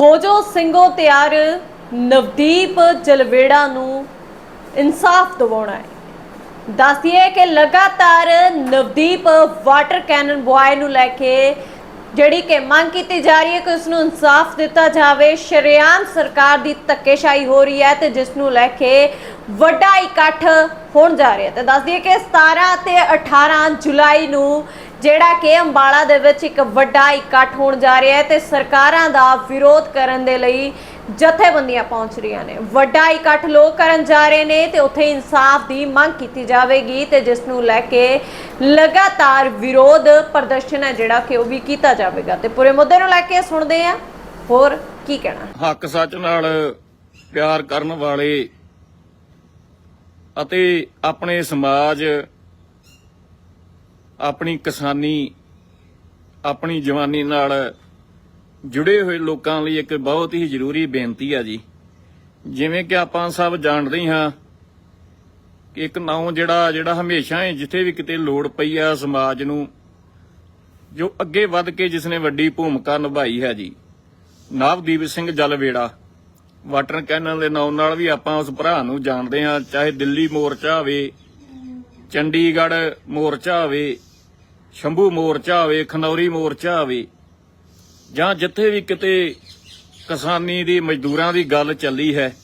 ਹੋ ਜੋ ਸਿੰਘੋ ਤਿਆਰ, ਨਵਦੀਪ ਜਲਵੇੜਾ ਨੂੰ ਇਨਸਾਫ ਦਿਵਾਉਣਾ ਹੈ। ਦੱਸਦੀਏ ਕਿ ਲਗਾਤਾਰ ਨਵਦੀਪ ਵਾਟਰ ਕੈਨਨ ਬੁਆਏ ਨੂੰ ਲੈ ਕੇ ਜਿਹੜੀ ਕਿ ਮੰਗ ਕੀਤੀ ਜਾ ਰਹੀ ਹੈ ਕਿ ਉਸ ਨੂੰ ਇਨਸਾਫ ਦਿੱਤਾ ਜਾਵੇ, ਸ਼ਰੇਆਮ ਸਰਕਾਰ ਦੀ ਧੱਕੇਸ਼ਾਹੀ ਹੋ ਰਹੀ ਹੈ ਤੇ ਜਿਸ ਨੂੰ ਲੈ ਕੇ ਵੱਡਾ ਇਕੱਠ ਹੋਣ ਜਾ ਰਿਹਾ ਹੈ। ਤੇ ਦੱਸਦੀਏ ਕਿ 17 ਤੇ 18 ਜੁਲਾਈ ਨੂੰ ਜਿਹੜਾ ਕਿ ਅੰਬਾਲਾ ਦੇ ਵਿੱਚ ਇੱਕ ਵੱਡਾ ਇਕੱਠ ਹੋਣ ਜਾ ਰਿਹਾ ਹੈ ਤੇ ਸਰਕਾਰਾਂ ਦਾ ਵਿਰੋਧ ਕਰਨ ਦੇ ਲਈ ਜਥੇਬੰਦੀਆਂ ਪਹੁੰਚ ਰਹੀਆਂ ਨੇ। ਵੱਡਾ ਇਕੱਠ ਲੋਕ ਕਰਨ ਜਾ ਰਹੇ ਨੇ ਤੇ ਉੱਥੇ ਇਨਸਾਫ ਦੀ ਮੰਗ ਕੀਤੀ ਜਾਵੇਗੀ ਤੇ ਜਿਸ ਨੂੰ ਲੈ ਕੇ ਲਗਾਤਾਰ ਵਿਰੋਧ ਪ੍ਰਦਰਸ਼ਨ ਹੈ ਜਿਹੜਾ ਕਿ ਉਹ ਵੀ ਕੀਤਾ ਜਾਵੇਗਾ। ਤੇ ਪੂਰੇ ਮੁੱਦੇ ਨੂੰ ਲੈ ਕੇ ਸੁਣਦੇ ਆ ਹੋਰ ਕੀ ਕਹਿਣਾ? ਹੱਕ ਸੱਚ ਨਾਲ ਪਿਆਰ ਕਰਨ ਵਾਲੇ ਅਤੇ ਆਪਣੇ ਸਮਾਜ, ਆਪਣੀ ਕਿਸਾਨੀ, ਆਪਣੀ ਜਵਾਨੀ ਨਾਲ ਜੁੜੇ ਹੋਏ ਲੋਕਾਂ ਲਈ ਇੱਕ ਬਹੁਤ ਹੀ ਜ਼ਰੂਰੀ ਬੇਨਤੀ ਆ ਜੀ। ਜਿਵੇਂ ਕਿ ਆਪਾਂ ਸਭ ਜਾਣਦੇ ਹਾਂ ਕਿ ਇੱਕ ਨਾਉ ਜਿਹੜਾ ਜਿਹੜਾ ਹਮੇਸ਼ਾ ਹੀ ਜਿੱਥੇ ਵੀ ਕਿਤੇ ਲੋੜ ਪਈ ਆ ਸਮਾਜ ਨੂੰ, ਜੋ ਅੱਗੇ ਵੱਧ ਕੇ ਜਿਸ ਨੇ ਵੱਡੀ ਭੂਮਿਕਾ ਨਿਭਾਈ ਹੈ ਜੀ। ਨਵਦੀਪ ਸਿੰਘ ਜਲਵੇੜਾ, ਵਾਟਰ ਕੈਨਲ ਦੇ ਨਾਮ ਨਾਲ ਵੀ ਆਪਾਂ ਉਸ ਭਰਾ ਨੂੰ ਜਾਣਦੇ ਹਾਂ, ਚਾਹੇ ਦਿੱਲੀ ਮੋਰਚਾ ਹੋਵੇ, ਚੰਡੀਗੜ੍ਹ ਮੋਰਚਾ ਹੋਵੇ, ਸ਼ੰਭੂ ਮੋਰਚਾ ਹੋਵੇ, ਖਨੌਰੀ ਮੋਰਚਾ ਹੋਵੇ ਜਾਂ ਜਿੱਥੇ ਵੀ ਕਿਤੇ ਕਿਸਾਨੀ ਦੀ, ਮਜ਼ਦੂਰਾਂ ਦੀ ਗੱਲ ਚੱਲੀ ਹੈ,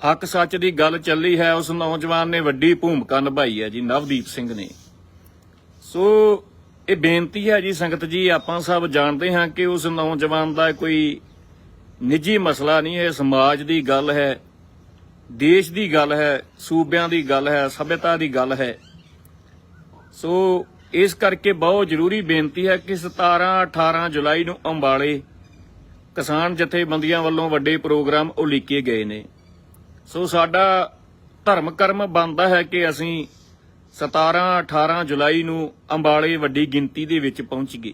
ਹੱਕ ਸੱਚ ਦੀ ਗੱਲ ਚੱਲੀ ਹੈ, ਉਸ ਨੌਜਵਾਨ ਨੇ ਵੱਡੀ ਭੂਮਿਕਾ ਨਿਭਾਈ ਹੈ ਜੀ, ਨਵਦੀਪ ਸਿੰਘ ਨੇ। ਸੋ ਇਹ ਬੇਨਤੀ ਹੈ ਜੀ, ਸੰਗਤ ਜੀ, ਆਪਾਂ ਸਭ ਜਾਣਦੇ ਹਾਂ ਕਿ ਉਸ ਨੌਜਵਾਨ ਦਾ ਕੋਈ ਨਿੱਜੀ ਮਸਲਾ ਨਹੀਂ ਹੈ ਸਮਾਜ ਦੀ ਗੱਲ ਹੈ, ਦੇਸ਼ ਦੀ ਗੱਲ ਹੈ, ਸੂਬਿਆਂ ਦੀ ਗੱਲ ਹੈ, ਸਭਿਅਤਾ ਦੀ ਗੱਲ ਹੈ। ਸੋ ਇਸ ਕਰਕੇ ਬਹੁਤ ਜ਼ਰੂਰੀ ਬੇਨਤੀ ਹੈ ਕਿ 17 18 ਜੁਲਾਈ ਨੂੰ ਅੰਬਾਲੇ ਕਿਸਾਨ ਜਥੇਬੰਦੀਆਂ ਵੱਲੋਂ ਵੱਡੇ ਪ੍ਰੋਗਰਾਮ ਉਲੀਕੇ ਗਏ ਨੇ। ਸੋ ਸਾਡਾ ਧਰਮ ਕਰਮ ਬਣਦਾ ਹੈ ਕਿ ਅਸੀਂ 17 18 ਜੁਲਾਈ ਨੂੰ ਅੰਬਾਲੇ ਵੱਡੀ ਗਿਣਤੀ ਦੇ ਵਿੱਚ ਪਹੁੰਚ ਗਏ।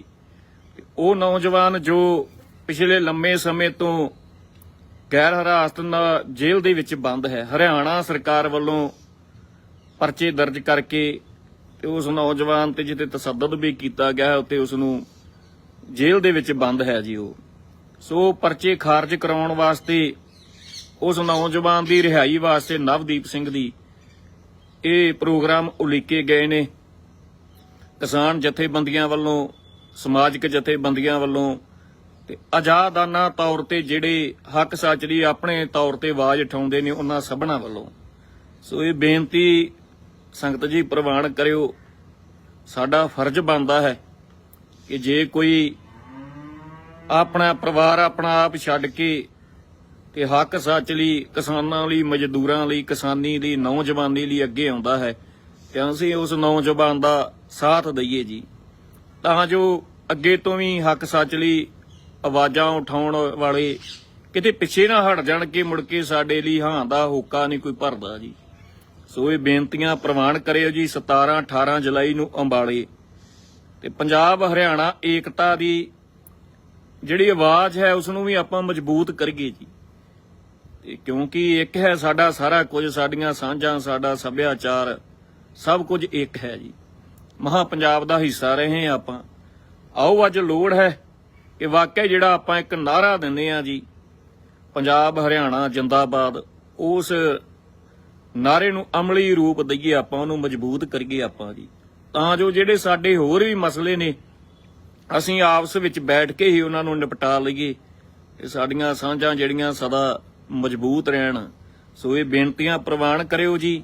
ਉਹ ਨੌਜਵਾਨ ਜੋ ਪਿਛਲੇ ਲੰਮੇ ਸਮੇਂ ਤੋਂ ਗੈਰ ਹਰਾਸਤ ਨਾਲ ਜੇਲ੍ਹ ਦੇ ਵਿੱਚ ਬੰਦ ਹੈ, ਹਰਿਆਣਾ ਸਰਕਾਰ ਵੱਲੋਂ ਪਰਚੇ ਦਰਜ ਕਰਕੇ ਤੇ ਉਸ ਨੌਜਵਾਨ ਤੇ ਜਿੱਤੇ ਤਸੱਦਦ ਵੀ ਕੀਤਾ ਗਿਆ ਹੈ ਉੱਤੇ ਉਸ ਨੂੰ ਜੇਲ੍ਹ ਦੇ ਵਿੱਚ ਬੰਦ ਹੈ ਜੀ ਉਹ। ਸੋ ਪਰਚੇ ਖਾਰਜ ਕਰਾਉਣ ਵਾਸਤੇ ਉਸ ਨੌਜਵਾਨ ਦੀ ਰਿਹਾਈ ਵਾਸਤੇ ਨਵਦੀਪ ਸਿੰਘ ਦੀ ਇਹ ਪ੍ਰੋਗਰਾਮ ਉਲੀਕੇ ਗਏ ਨੇ। ਕਿਸਾਨ ਜਥੇਬੰਦੀਆਂ ਵੱਲੋਂ, ਸਮਾਜਿਕ ਜਥੇਬੰਦੀਆਂ ਵੱਲੋਂ ਤੇ ਆਜ਼ਾਦਾਨਾ ਤੌਰ ਤੇ ਜਿਹੜੇ ਹੱਕ ਸੱਚ ਦੀ ਆਪਣੇ ਤੌਰ ਤੇ ਆਵਾਜ਼ ਉਠਾਉਂਦੇ ਨੇ ਉਹਨਾਂ ਸਭਨਾਂ ਵੱਲੋਂ। ਸੋ ਇਹ ਬੇਨਤੀ ਸੰਗਤ ਜੀ ਪ੍ਰਵਾਨ ਕਰਿਓ। ਸਾਡਾ ਫਰਜ਼ ਬਣਦਾ ਹੈ ਕਿ ਜੇ ਕੋਈ ਆਪਣਾ ਪਰਿਵਾਰ ਆਪਣਾ ਆਪ ਛੱਡ ਕੇ ਤੇ ਹੱਕ ਸੱਚ ਲਈ, ਕਿਸਾਨਾਂ ਲਈ, ਮਜ਼ਦੂਰਾਂ ਲਈ, ਕਿਸਾਨੀ ਲਈ, ਨੌਜਵਾਨੀ ਲਈ ਅੱਗੇ ਆਉਂਦਾ ਹੈ, ਤੇ ਅਸੀਂ ਉਸ ਨੌਜਵਾਨ ਦਾ ਸਾਥ ਦਈਏ ਜੀ। ਤਾਂ ਜੋ ਅੱਗੇ ਤੋਂ ਵੀ ਹੱਕ ਸੱਚ ਲਈ ਆਵਾਜ਼ਾਂ ਉਠਾਉਣ ਵਾਲੇ ਕਿਤੇ ਪਿੱਛੇ ਨਾ ਹਟ ਜਾਣ ਕੇ ਮੁੜ ਕੇ ਸਾਡੇ ਲਈ ਹਾਂ ਦਾ ਹੋਕਾ ਨਹੀਂ ਕੋਈ ਭਰਦਾ ਜੀ। ਸੋ ਇਹ ਬੇਨਤੀਆਂ ਪ੍ਰਵਾਨ ਕਰਿਓ ਜੀ 17 18 ਜੁਲਾਈ ਨੂੰ ਅੰਬਾਲੇ। ਤੇ ਪੰਜਾਬ, ਹਰਿਆਣਾ, ਏਕਤਾ ਦੀ ਜਿਹੜੀ ਆਵਾਜ਼ ਹੈ ਉਸ ਨੂੰ ਵੀ ਆਪਾਂ ਮਜ਼ਬੂਤ ਕਰੀਏ ਜੀ। ਤੇ ਕਿਉਂਕਿ ਇੱਕ ਹੈ ਸਾਡਾ ਸਾਰਾ ਕੁਝ, ਸਾਡੀਆਂ ਸਾਂਝਾਂ, ਸਾਡਾ ਸੱਭਿਆਚਾਰ, ਸਭ ਕੁਝ ਇੱਕ ਹੈ ਜੀ। ਮਹਾ ਪੰਜਾਬ ਦਾ ਹਿੱਸਾ ਰਹੇ ਹਾਂ ਆਪਾਂ। ਆਓ ਅੱਜ ਲੋੜ ਹੈ ਕਿ ਵਾਕਿਆ ਜਿਹੜਾ ਆਪਾਂ ਇੱਕ ਨਾਰਾ ਦਿੰਦੇ ਆ ਜੀ, ਪੰਜਾਬ, ਹਰਿਆਣਾ, ਜਿੰਦਾਬਾਦ, ਉਸ ਨਾਰੇ ਨੂੰ ਅਮਲੀ ਰੂਪ ਦਈਏ ਆਪਾਂ, ਉਹਨੂੰ ਮਜ਼ਬੂਤ ਕਰੀਏ ਆਪਾਂ ਜੀ। ਤਾਂ ਜੋ ਜਿਹੜੇ ਸਾਡੇ ਹੋਰ ਵੀ ਮਸਲੇ ਨੇ, ਅਸੀਂ ਆਪਸ ਵਿੱਚ ਬੈਠ ਕੇ ਹੀ ਉਹਨਾਂ ਨੂੰ ਨਿਪਟਾ ਲਈਏ। ਇਹ ਸਾਡੀਆਂ ਸਾਂਝਾਂ ਜਿਹੜੀਆਂ ਸਦਾ ਮਜ਼ਬੂਤ ਰਹਿਣ, ਸੋ ਇਹ ਬੇਨਤੀਆਂ ਪ੍ਰਵਾਨ ਕਰਿਓ ਜੀ।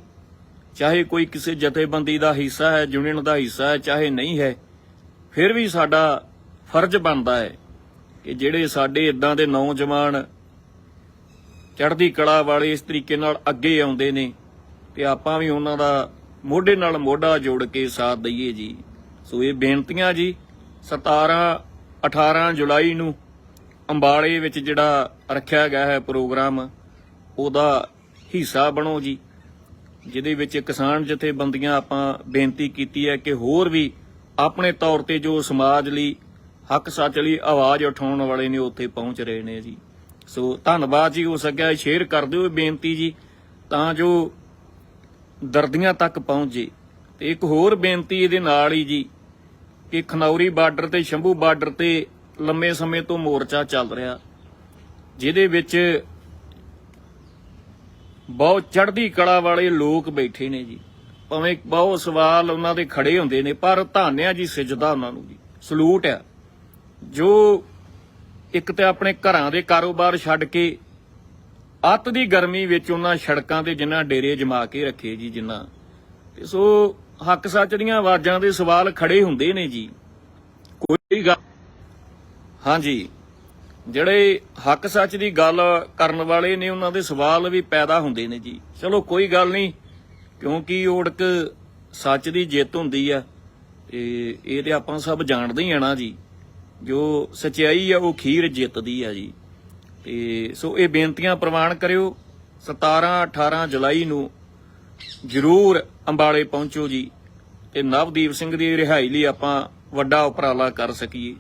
ਚਾਹੇ ਕੋਈ ਕਿਸੇ ਜਥੇਬੰਦੀ ਦਾ ਹਿੱਸਾ ਹੈ, ਯੂਨੀਅਨ ਦਾ ਹਿੱਸਾ ਹੈ, ਚਾਹੇ ਨਹੀਂ ਹੈ, ਫਿਰ ਵੀ ਸਾਡਾ ਫਰਜ਼ ਬਣਦਾ ਹੈ ਕਿ ਜਿਹੜੇ ਸਾਡੇ ਇਦਾਂ ਦੇ ਨੌਜਵਾਨ ਚੜ੍ਹਦੀ ਕਲਾ ਵਾਲੇ ਇਸ ਤਰੀਕੇ ਨਾਲ ਅੱਗੇ ਆਉਂਦੇ ਨੇ ਤੇ ਆਪਾਂ ਵੀ ਉਹਨਾਂ ਦਾ ਮੋਢੇ ਨਾਲ ਮੋਢਾ ਜੋੜ ਕੇ ਸਾਥ ਦਈਏ ਜੀ। ਸੋ ਇਹ ਬੇਨਤੀਆਂ ਜੀ 17 18 ਜੁਲਾਈ ਨੂੰ ਅੰਬਾਲੇ ਵਿੱਚ ਜਿਹੜਾ ਰੱਖਿਆ ਗਿਆ ਹੈ ਪ੍ਰੋਗਰਾਮ, ਉਹਦਾ ਹਿੱਸਾ ਬਣੋ ਜੀ। ਜਿਹਦੇ ਵਿੱਚ ਕਿਸਾਨ ਜਥੇਬੰਦੀਆਂ ਆਪਾਂ ਬੇਨਤੀ ਕੀਤੀ ਹੈ ਕਿ ਹੋਰ ਵੀ ਆਪਣੇ ਤੌਰ ਤੇ ਜੋ ਸਮਾਜ ਲਈ ਹੱਕ ਸੱਚ ਲਈ ਆਵਾਜ਼ ਉਠਾਉਣ ਵਾਲੇ ਨੇ ਉੱਥੇ ਪਹੁੰਚ ਰਹੇ ਨੇ ਜੀ। ਸੋ ਧੰਨਵਾਦ ਜੀ ਹੋ ਸਕਿਆ ਸ਼ੇਅਰ ਕਰ ਦਿਓ ਇਹ ਬੇਨਤੀ ਜੀ। ਤਾਂ ਜੋ ਦਰਦੀਆਂ ਤੱਕ ਪਹੁੰਚ ਜੇ। ਤੇ ਇੱਕ ਹੋਰ ਬੇਨਤੀ ਇਹਦੇ ਨਾਲ ਹੀ ਜੀ, ਕਿ ਖਨੌਰੀ ਬਾਰਡਰ ਤੇ, ਸ਼ੰਭੂ ਬਾਰਡਰ ਤੇ ਲੰਮੇ ਸਮੇਂ ਤੋਂ ਮੋਰਚਾ ਚੱਲ ਰਿਹਾ। ਜਿਹਦੇ ਵਿੱਚ ਬਹੁਤ ਚੜ੍ਹਦੀ ਕਲਾ ਵਾਲੇ ਲੋਕ ਬੈਠੇ ਨੇ ਜੀ। ਭਾਵੇਂ ਬਹੁਤ ਸਵਾਲ ਉਹਨਾਂ ਦੇ ਖੜੇ ਹੁੰਦੇ ਨੇ, ਪਰ ਧਾਨਿਆ ਜੀ ਸਿਜਦਾ ਉਹਨਾਂ ਨੂੰ ਜੀ। ਸਲੂਟ ਆ। ਜੋ ਇੱਕ ਤੇ ਆਪਣੇ ਘਰਾਂ ਦੇ ਕਾਰੋਬਾਰ ਛੱਡ ਕੇ ਅੱਤ ਦੀ ਗਰਮੀ ਵਿੱਚ ਉਹਨਾਂ ਸੜਕਾਂ ਤੇ ਜਿੰਨਾ ਡੇਰੇ ਜਮਾ ਕੇ ਰੱਖੇ ਜੀ ਜਿੰਨਾ, ਤੇ ਸੋ ਹੱਕ ਸੱਚ ਦੀਆਂ ਆਵਾਜ਼ਾਂ ਦੇ ਸਵਾਲ ਖੜੇ ਹੁੰਦੇ ਨੇ ਜੀ। ਕੋਈ ਗੱਲ ਹਾਂਜੀ। ਜਿਹੜੇ ਹੱਕ ਸੱਚ ਦੀ ਗੱਲ ਕਰਨ ਵਾਲੇ ਨੇ ਉਹਨਾਂ ਦੇ ਸਵਾਲ ਵੀ ਪੈਦਾ ਹੁੰਦੇ ਨੇ ਜੀ। ਚਲੋ ਕੋਈ ਗੱਲ ਨਹੀਂ, ਕਿਉਂਕਿ ਓੜਕ ਸੱਚ ਦੀ ਜਿੱਤ ਹੁੰਦੀ ਆ, ਤੇ ਇਹ ਤੇ ਆਪਾਂ ਸਭ ਜਾਣਦੇ ਹੀ ਆ ਨਾ ਜੀ। ਜੋ ਸਚਾਈ ਆ ਉਹ ਖੀਰ ਜਿੱਤਦੀ ਆ ਜੀ। ਤੇ ਸੋ ਇਹ ਬੇਨਤੀਆਂ ਪ੍ਰਵਾਨ ਕਰਿਓ 17 18 ਜੁਲਾਈ ਨੂੰ ਜਰੂਰ ਅੰਬਾਲੇ ਪਹੁੰਚੋ ਜੀ ਤੇ ਨਵਦੀਪ ਸਿੰਘ ਦੀ ਰਿਹਾਈ ਲਈ ਆਪਾਂ ਵੱਡਾ ਉਪਰਾਲਾ ਕਰ ਸਕੀਏ।